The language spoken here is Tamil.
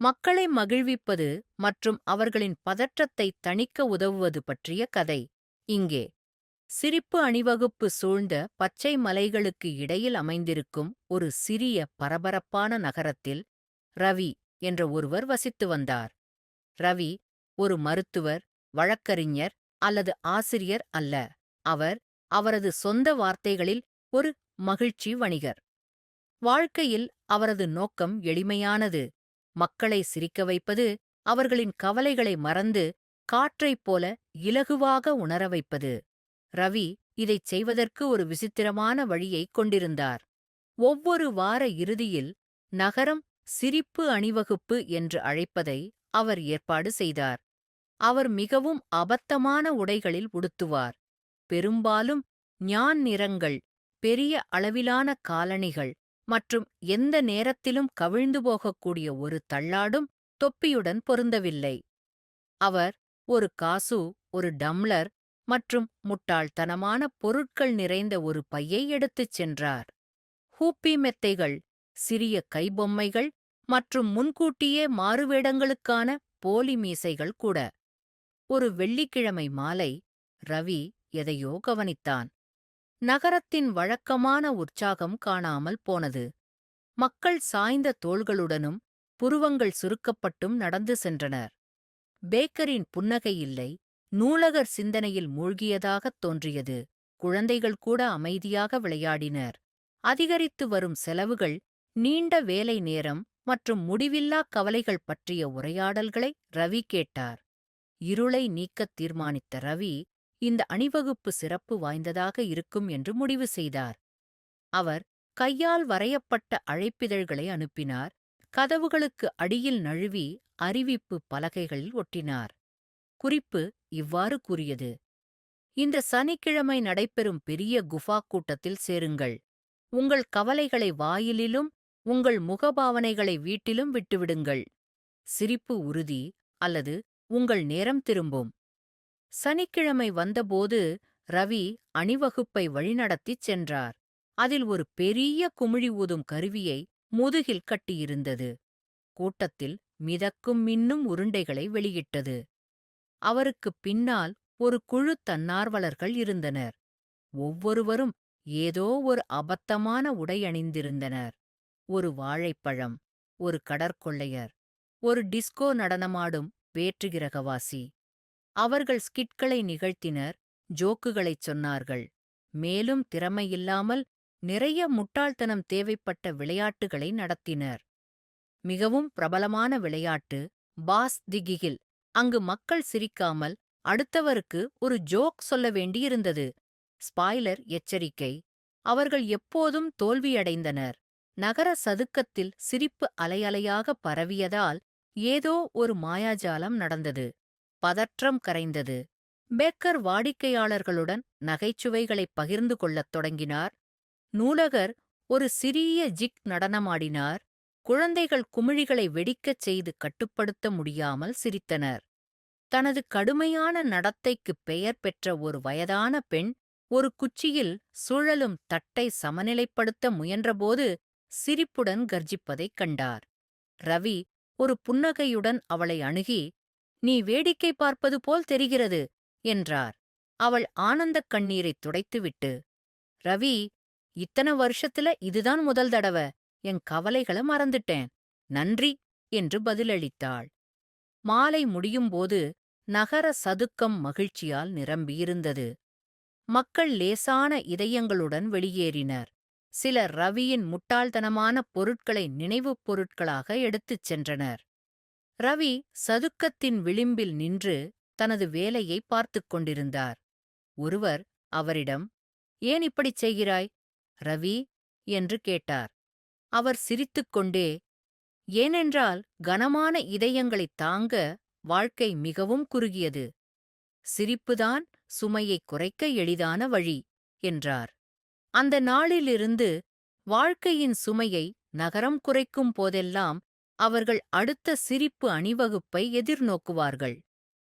மக்களை மகிழ்விப்பது மற்றும் அவர்களின் பதற்றத்தை தணிக்க உதவுவது பற்றிய கதை. இங்கே. சிரிப்பு அணிவகுப்பு சூழ்ந்த பச்சை மலைகளுக்கு இடையில் அமைந்திருக்கும் ஒரு சிறிய பரபரப்பான நகரத்தில் ரவி என்ற ஒருவர் வசித்து வந்தார். ரவி ஒரு மருத்துவர் வழக்கறிஞர் அல்லது ஆசிரியர் அல்ல. அவர் அவரது சொந்த வார்த்தைகளில் ஒரு மகிழ்ச்சி வணிகர். வாழ்க்கையில் அவரது நோக்கம் எளிமையானது. மக்களை சிரிக்க வைப்பது அவர்களின் கவலைகளை மறந்து காற்றைப் போல இலகுவாக உணர வைப்பது. ரவி இதைச் செய்வதற்கு ஒரு விசித்திரமான வழியைக் கொண்டிருந்தார். ஒவ்வொரு வார இறுதியில் நகரம் சிரிப்பு அணிவகுப்பு என்று அழைப்பதை அவர் ஏற்பாடு செய்தார். அவர் மிகவும் அபத்தமான உடைகளில் உடுத்துவார். பெரும்பாலும் ஞான் நிறங்கள் பெரிய அளவிலான காலணிகள் மற்றும் எந்த நேரத்திலும் கவிழ்ந்து போகக்கூடிய ஒரு தள்ளாடும் தொப்பியுடன் பொருந்தவில்லை. அவர் ஒரு காசு ஒரு டம்ளர் மற்றும் முட்டாள்தனமான பொருட்கள் நிறைந்த ஒரு பையை எடுத்துச் சென்றார். ஹூப்பி மெத்தைகள் சிறிய கைபொம்மைகள் மற்றும் முன்கூட்டியே மாறுவேடங்களுக்கான போலி மீசைகள் கூட. ஒரு வெள்ளிக்கிழமை மாலை ரவி எதையோ கவனித்தான். நகரத்தின் வழக்கமான உற்சாகம் காணாமல் போனது. மக்கள் சாய்ந்த தோள்களுடனும் புருவங்கள் சுருக்கப்பட்டும் நடந்து சென்றனர். பேக்கரின் புன்னகை இல்லை நூலகர் சிந்தனையில் மூழ்கியதாகத் தோன்றியது. குழந்தைகள் கூட அமைதியாக விளையாடினர். அதிகரித்து வரும் செலவுகள் நீண்ட வேலை நேரம் மற்றும் முடிவில்லா கவலைகள் பற்றிய உரையாடல்களை ரவி கேட்டார். இருளை நீக்கத் தீர்மானித்த ரவி இந்த அணிவகுப்பு சிறப்பு வாய்ந்ததாக இருக்கும் என்று முடிவு செய்தார். அவர் கையால் வரையப்பட்ட அழைப்பிதழ்களை அனுப்பினார். கதவுகளுக்கு அடியில் நழுவி அறிவிப்பு பலகைகளில் ஒட்டினார். குறிப்பு இவ்வாறு கூறியது. இந்த சனிக்கிழமை நடைபெறும் பெரிய குஃபா கூட்டத்தில் சேருங்கள். உங்கள் கவலைகளை வாயிலிலும் உங்கள் முகபாவனைகளை வீட்டிலும் விட்டுவிடுங்கள். சிரிப்பு உறுதி அல்லது உங்கள் நேரம் திரும்பும். சனிக்கிழமை வந்தபோது ரவி அணிவகுப்பை வழிநடத்திச் சென்றார். அதில் ஒரு பெரிய குமிழி ஊதும் கருவியை முதுகில் கட்டியிருந்தது. கூட்டத்தில் மிதக்கும் மின்னும் உருண்டைகளை வெளியிட்டது. அவருக்குப் பின்னால் ஒரு குழு தன்னார்வலர்கள் இருந்தனர். ஒவ்வொருவரும் ஏதோ ஒரு அபத்தமான உடை அணிந்திருந்தனர். ஒரு வாழைப்பழம் ஒரு கடற்கொள்ளையர் ஒரு டிஸ்கோ நடனமாடும் வேற்றுகிரகவாசி அவர்கள் ஸ்கிட்களை நிகழ்த்தினர் ஜோக்குகளைச் சொன்னார்கள். மேலும் திறமையில்லாமல் நிறைய முட்டாள்தனம் தேவைப்பட்ட விளையாட்டுகளை நடத்தினர். மிகவும் பிரபலமான விளையாட்டு பாஸ் திகிகில் அங்கு மக்கள் சிரிக்காமல் அடுத்தவருக்கு ஒரு ஜோக் சொல்ல வேண்டியிருந்தது. ஸ்பாய்லர் எச்சரிக்கை. அவர்கள் எப்போதும் தோல்வியடைந்தனர். நகர சதுக்கத்தில் சிரிப்பு அலையலையாக பரவியதால் ஏதோ ஒரு மாயாஜாலம் நடந்தது. பதற்றம் கரைந்தது. பேக்கர் வாடிக்கையாளர்களுடன் நகைச்சுவைகளைப் பகிர்ந்து கொள்ளத் தொடங்கினார். நூலகர் ஒரு சிறிய ஜிக் நடனமாடினார். குழந்தைகள் குமிழிகளை வெடிக்கச் செய்து கட்டுப்படுத்த முடியாமல் சிரித்தனர். தனது கடுமையான நடத்தைக்குப் பெயர் பெற்ற ஒரு வயதான பெண் ஒரு குச்சியில் சுழலும் தட்டை சமநிலைப்படுத்த முயன்றபோது சிரிப்புடன் கர்ஜிப்பதைக் கண்டார். ரவி ஒரு புன்னகையுடன் அவளை அணுகி நீ வேடிக்கை பார்ப்பது போல் தெரிகிறது என்றார். அவள் ஆனந்தக் கண்ணீரைத் துடைத்துவிட்டு ரவி இத்தனை வருஷத்துல இதுதான் முதல் தடவ. என் கவலைகளை மறந்துட்டேன். நன்றி என்று பதிலளித்தாள். மாலை முடியும்போது நகர சதுக்கம் மகிழ்ச்சியால் நிரம்பியிருந்தது. மக்கள் லேசான இதயங்களுடன் வெளியேறினர். சிலர் ரவியின் முட்டாள்தனமான பொருட்களை நினைவுப் பொருட்களாக எடுத்துச் சென்றனர். ரவி சதுக்கத்தின் விளிம்பில் நின்று தனது வேலையை பார்த்துக் கொண்டிருந்தார். ஒருவர் அவரிடம் ஏன் இப்படிச் செய்கிறாய்? ரவி என்று கேட்டார். அவர் சிரித்துக்கொண்டே ஏனென்றால் கனமான இதயங்களைத் தாங்க வாழ்க்கை மிகவும் குறுகியது. சிரிப்புதான் சுமையைக் குறைக்க எளிதான வழி என்றார். அந்த நாளிலிருந்து வாழ்க்கையின் சுமையை நகரம் குறைக்கும் போதெல்லாம் அவர்கள் அடுத்த சிரிப்பு அணிவகுப்பை எதிர்நோக்குவார்கள்.